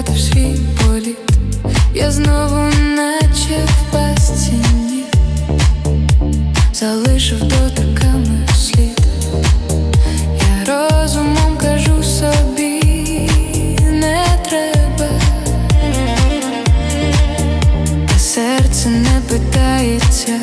втратив політ, я знову наче в пасті ніг залишив дотиками слід, я розумом кажу собі, не треба, а серце не питається.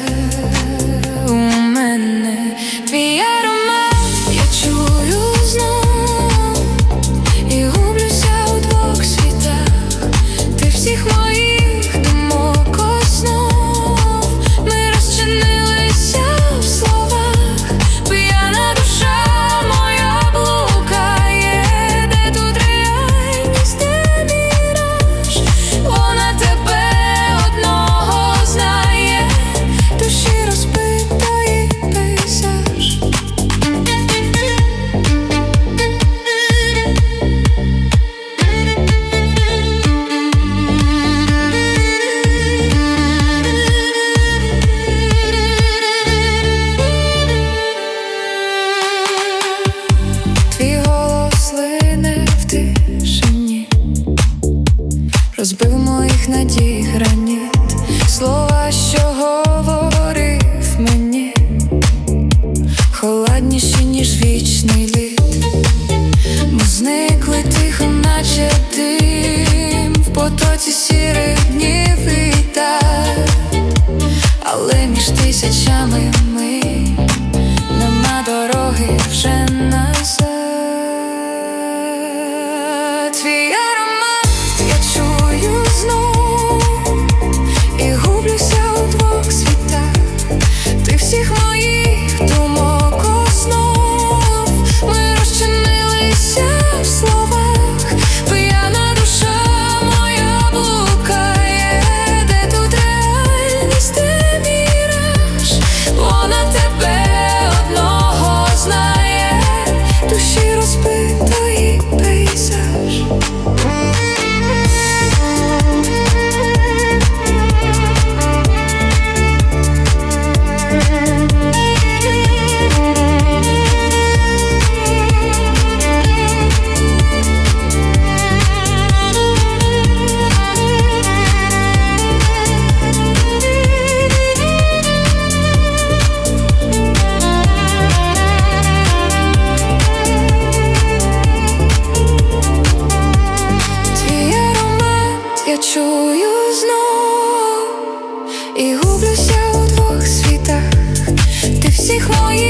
Моїх надій граніт, слова, що говорив мені, холодніші, ніж вічний лід. Ми зникли тихо, наче дим. В потоці сірих днів і так, але між тисячами усміх моїх.